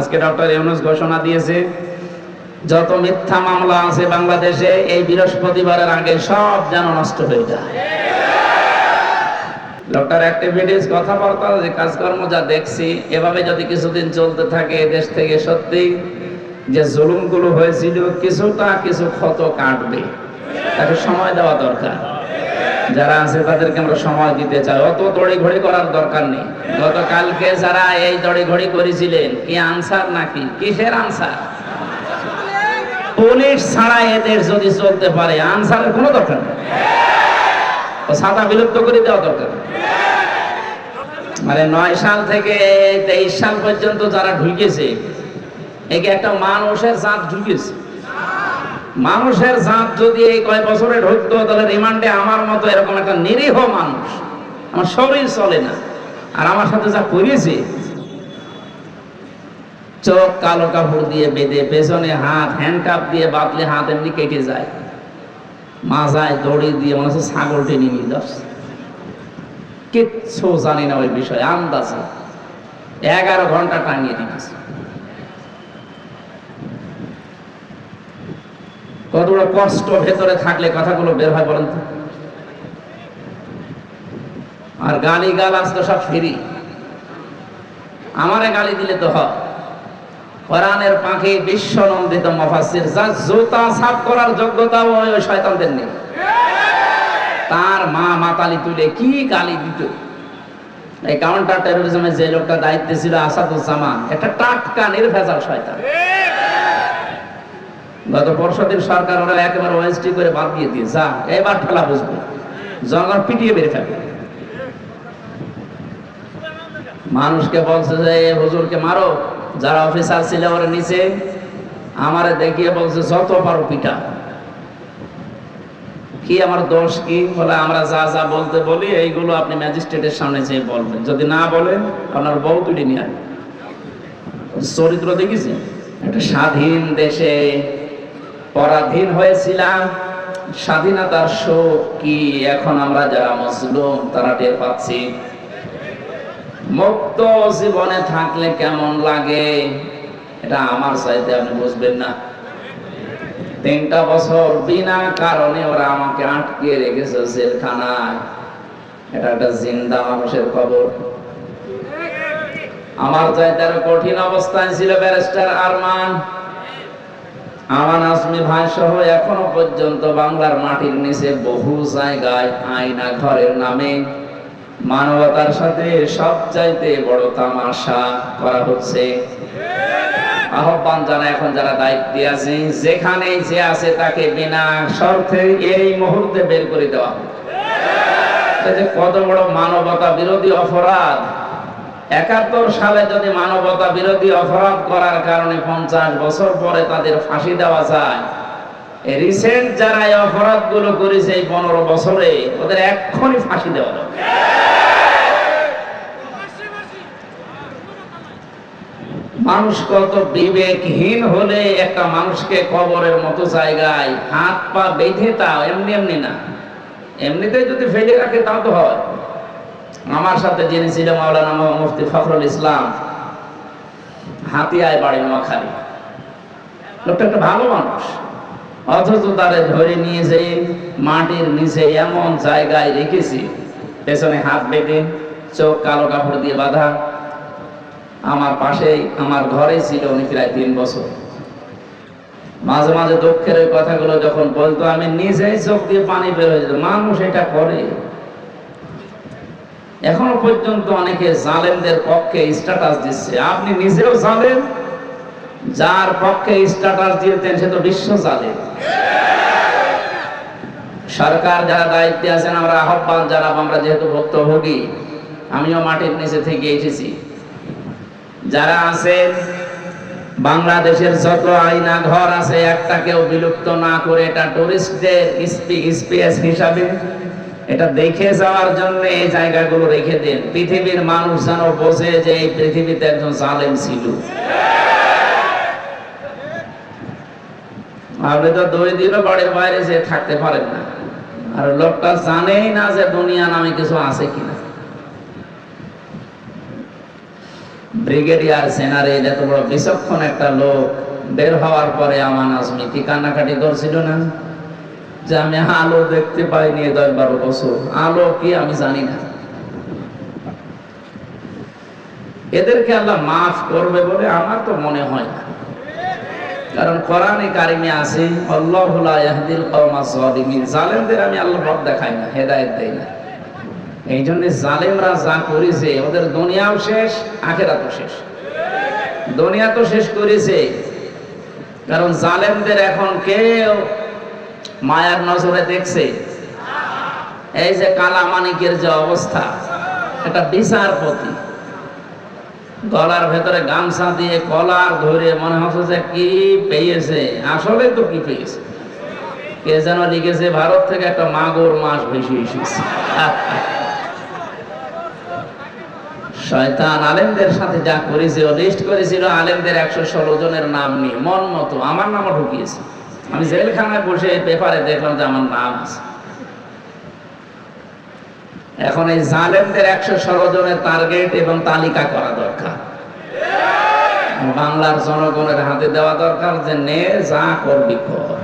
আজকে ডক্টর ইউনুস ঘোষণা দিয়েছে, যত মিথ্যা মামলা আছে বাংলাদেশে, এই বৃহস্পতিবারের আগে সব যেন নষ্ট হয়ে যায়। লোকটার অ্যাক্টিভিটিস কথাবার্তা যে কাজকর্ম যা দেখছি, এভাবে যদি কিছুদিন চলতে থাকে দেশ থেকে সত্যি, যে জুলুমগুলো হয়েছিল কিছুটা কিছু ক্ষত কাটবে। তাকে সময় দেওয়া দরকার। যারা আছে তাদেরকে আমরা সময় দিতে চাই। অত দড়ি ঘড়ি করার দরকার নেই। গতকালকে যারা এই দড়ি ঘড়ি করেছিলেন, কি আনসার নাকি? কিসের আনসার? পুলিশ ছাড়া এদের যদি চলতে পারে, আনসারের কোনো দরকার নেই। সাদা বিলুপ্ত করে দেওয়া দরকার মানে নয় সাল থেকে তেইশ সাল পর্যন্ত যারা ঢুকেছে, একে একটা মানুষের জাত ঢুকেছে। মানুষের জাত যদি এই কয় বছরে ঢুকতো, তাহলে রিমান্ডে আমার মতো এরকম একটা নিরীহ মানুষ। আমার শরীর চলে না। আর আমার সাথে যা করেছে, চোখ কালো কাপড় দিয়ে বেঁধে, পেছনে হাত হ্যান্ডকাপ দিয়ে বাতলে হাত এমনি কেটে যায়। মাজায় দড়ি দিয়ে মনে হচ্ছে ছাগল টেনে নিয়ে যাচ্ছে। কিচ্ছু জানি না ওই বিষয়ে, আন্দাজে। এগারো ঘণ্টা টাঙিয়ে দিয়েছে কতগুলো কষ্ট ভেতরে থাকলে কথাগুলো বের হয় বলেন তো? আর গালি সব ফিরি। আমারে গালি দিলে তো কোরআনের পাখি বিশ্ব নন্দিত মফাসির জোতা সাফ করার যোগ্যতা ওই শয়তানদের নেই। তার মা মাতালি তুলে কি গালি দিত? এই কাউন্টার টেরোরিজমের যে লোকটা দায়িত্বে ছিল আসাদুজ্জামান, একটা টাটকা নির্ভেজাল শয়তান। গত পরশুদিন সরকার ওরা একেবারে ওয়েস্টি করে বাদ দিয়ে দিয়ে, যা, এবার ঠেলা বুঝবে। জনগণ পিটিয়ে বেড়ে ফেলবে। মানুষকে বলছে যে হুজুরকে মারো, যারা অফিসার ছিল ওরা নিচে, আমারে দেখিয়ে বলছে, যত পারো পিটা। কি আমার দোষ কি? বলে, আমরা যা যা বলতে বলি, এইগুলো আপনি ম্যাজিস্ট্রেটের সামনে যেয়ে বলবেন। যদি না বলেন, আপনার বউ তুলে নিয়ে চরিত্র দেখেছেন? একটা স্বাধীন দেশে পরাধীন হয়েছিলাম। স্বাধীনতার শোক কি এখন আমরা যারা মুসলুম তারা টের পাচ্ছি। মুক্ত জীবনে থাকলে কেমন লাগে? এটা আমার চাইতে আপনি বুঝবেন না। তিনটা বছর বিনা কারণে ওরা আমাকে আটকে রেখেছে জেলখানায়। এটা একটা জিন্দা মানুষের খবর আমার চাইতে আরও কঠিন অবস্থায় ছিল ব্যারিস্টার আরমান। আমান আজমি ভাই সহ এখনও পর্যন্ত বাংলার মাটির নিচে বহু জায়গায় আয়না ঘরের নামে মানবতার সাথে সব চাইতে বড় তামাশা করা হচ্ছে। আহ্বান জানা এখন যারা দায়িত্বে আছে যেখানে যে আছে তাকে বিনা শর্তে এই মুহূর্তে বের করে দেওয়া। কত বড় মানবতা বিরোধী অপরাধ একাত্তর সালে যদি মানবতা বিরোধী অপরাধ করার কারণে পঞ্চাশ বছর পরে তাদের ফাঁসি দেওয়া যায় রিসেন্ট যারা এই অপরাধগুলো করেছে এই পনেরো বছরে, ওদের এক্ষুনি ফাঁসি দেওয়া দরকার। মানুষ কত বিবেকহীন হলে একটা মানুষকে কবরের মতো জায়গায় হাত পা বেঁধে তাও এমনি এমনি না এমনিতে যদি ফেলে রাখে তাও তো হয় আমার সাথে যিনি ছিল মাওলানা মুফতি ফখরুল ইসলাম, হাতিয়ায় বাড়ি নোয়াখালী। লোকটা একটা ভালো মানুষ। অথচ তারে ধরে নিয়ে যে মাটির নিচে এমন জায়গায় রেখেছি, পেছনে হাত বেঁধে চোখ কালো কাপড় দিয়ে বাঁধা। আমার পাশেই, আমার ঘরে ছিল উনি প্রায় তিন বছর। মাঝে মাঝে দুঃখের ওই কথাগুলো যখন বলতো, আমি নিজেই চোখ দিয়ে পানি বের হয়ে যেত। মানুষ এটা করে। এখনও পর্যন্ত অনেকে জালেমদের পক্ষে স্ট্যাটাস দিচ্ছে। আপনি নিজেও জানেন যার পক্ষে স্ট্যাটাস দিয়েছেন সে তো বিশ্ব জালেম। সরকার যারা দায়িত্বে আছেন, আমরা আহ্বান জানাব, আমরা যেহেতু ভুক্তভোগী, আমিও মাটির নিচে থেকে এসেছি। যারা আছেন, বাংলাদেশের যত আইনা ঘর আছে, একটা কেউ বিলুপ্ত না করে এটা টুরিস্টদের স্পেস হিসাবে এটা দেখে যাওয়ার জন্য এই জায়গাগুলো রেখে দেন। পৃথিবীর মানুষ যেন বোঝে যে এই পৃথিবীতে একজন জালেম ছিল। আপনি তো দুই দিনও বাড়ির বাইরে যে থাকতে পারেন না। আর লোকটা জানেই না যে দুনিয়া নামে কিছু আছে কিনা। ব্রিগেডিয়ার জেনারেল এত বড় বিচক্ষণ একটা লোক বের হওয়ার পরে আমার আজমি কি কান্নাকাটি করছিল না? যে আমি আলো দেখতে পাইনি দশ বারো বছর। আলো কি আমি জানি না। এদেরকে আল্লাহ মাফ করবে বলে আমার তো মনে হয় না। কারণ কোরআনে কারিমে আছে জালেমদের আমি আল্লাহ পথ দেখাই না, হেদায়েত দেই না। এই জন্য জালেমরা যা করেছে, ওদের দুনিয়াও শেষ, আখেরাতও শেষ। দুনিয়া তো শেষ করেছে। কারণ জালেমদের এখন কেউ মায়ার নজরে দেখছে। এই যে কালা মানিকের যে অবস্থা, এটা বিচারপতি গলার ভেতরে গামছা দিয়ে কলার ধরে মনে হচ্ছে যে কি পেয়েছে, আসলে তো কি পেয়েছে? কে যেন লিখেছে, ভারত থেকে একটা মাগুর মাছ ভেসে এসেছে। শয়তান আলেমদের সাথে যা করেছিল লিস্ট করেছিল, আলেমদের একশো ষোলো জনের নাম নিয়ে মন মতো, আমার নামও ঢুকিয়েছে। আমি জেলখানায় বসে পেপারে দেখলাম যে আমার নাম আছে। এখন এই জালেমদের একশো ষোলো জনের টার্গেট এবং তালিকা করা দরকার। বাংলার জনগণের হাতে দেওয়া দরকার যে নে, যা করবি কর।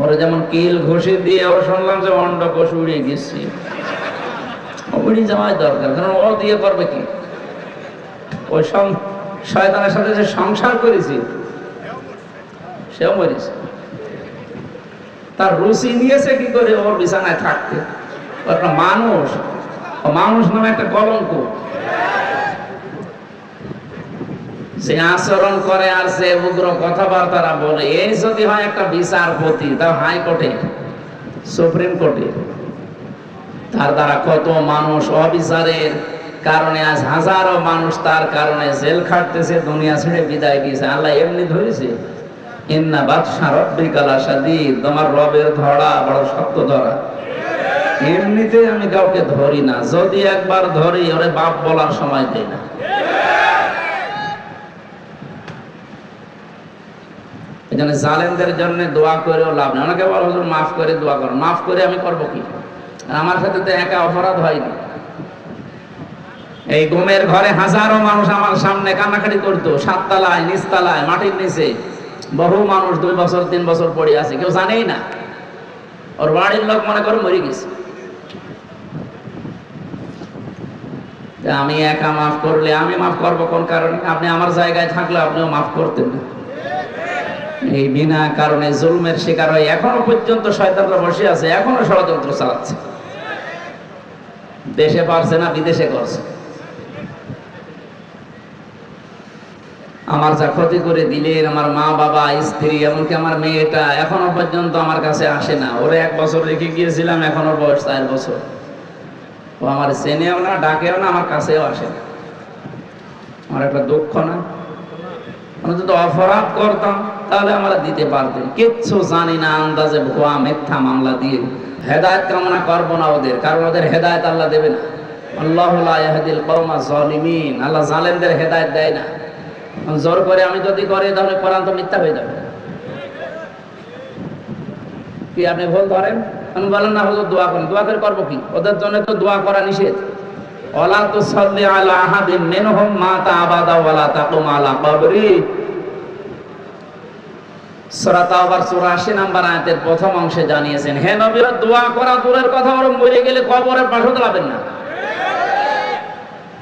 ওরা যেমন কিল ঘুষি দিয়ে ও শুনলাম যে অন্ডকোষ উড়িয়ে গেছি। উড়ি যাওয়াই দরকার, কারণ ও দিয়ে করবে কি? ওই শয়তানের সাথে যে সংসার করেছি সেও মরেছে। তার রুচি নিয়েছে কি করে? ওর বিছানায় থাকতে। একটা মানুষ। মানুষ নামে একটা কলঙ্ক। যে আচরণ করে আর সে উগ্র কথাবার্তারা বলে, এই যদি হয় একটা বিচারপতি, তাও হাইকোর্টে, সুপ্রিম কোর্টে। তার দ্বারা কত মানুষ অবিচারের কারণে আজ হাজারো মানুষ তার কারণে জেল খাটতেছে, দুনিয়া ছেড়ে বিদায় দিয়েছে আল্লাহ এমনি ধরেছে। ইন্না বাদশা তোমার রবের ধরা বড় শক্ত ধরা। এমনিতে আমি কাউকে ধরি না। যদি একবার ধরি, ওরে বাপ বলার সময় না। এখানে জালেমদের জন্য দোয়া করেও লাভ নেই। অনেকে বলো, হুজুর, মাফ করে দোয়া করো। মাফ করে আমি করব কি? আমার সাথে তো একা অপরাধ হয়নি এই ঘুমের ঘরে হাজারো মানুষ আমার সামনে কান্নাকাটি করতো। সাততলায়, নিচতলায়, মাটির নিচে। বহু মানুষ দুই বছর, তিন বছর পড়ে আছে, কেউ জানেই না। ওর বাড়ির লোক মনে করে মরে গেছে। আমি একা মাফ করলে, আমি মাফ করব কোন কারণে? আপনি আমার জায়গায় থাকলে আপনিও মাফ করতেন না। এই বিনা কারণে জুলমের শিকার হয়ে এখনও পর্যন্ত শয়তানরা বসে আছে, এখনও ষড়যন্ত্র চালাচ্ছে। দেশে পারছে না, বিদেশে করছে। আমার যা ক্ষতি করে দিলেন, আমার মা, বাবা, স্ত্রী, এমনকি আমার মেয়েটা এখনও পর্যন্ত আমার কাছে আসে না। ওরে এক বছর রেখে গিয়েছিলাম, এখনও বয়স চার বছর। ও আমার চেনেও না, ডাকেও না, আমার কাছেও আসে না। আমার একটা দুঃখ না? আমি যদি অপরাধ করতাম, তাহলে আমরা দিতে পারতেন। কিচ্ছু জানি না, আন্দাজে ভুয়া মিথ্যা মামলা দিয়ে হেদায়ত কামনা করব না ওদের, কারণ ওদের হেদায়ত আল্লাহ দেবে না। আল্লাহ আল্লাহ জালেমদের হেদায়ত দেয় না। জোর করে আমি যদি করি তাহলে কোরআন তো মিথ্যা হয়ে যাবে। কি আপনি ভুল ধরেন? আমি বলেন না হুজুর, দোয়া করেন। দোয়া করে করব কি? ওদের জন্য তো দোয়া করা নিষেধ। ওলা তো সাল্লি আলা আহাদিন আবাদা ওয়ালা তাকুম আলা কবরি। সূরা তাওবার 84 নাম্বার আয়াতের প্রথম অংশে জানিয়েছেন, হে নবীরা, দোয়া করা দূরের কথা মরে গেলে কবরের পাশে দাঁড়াবেন না।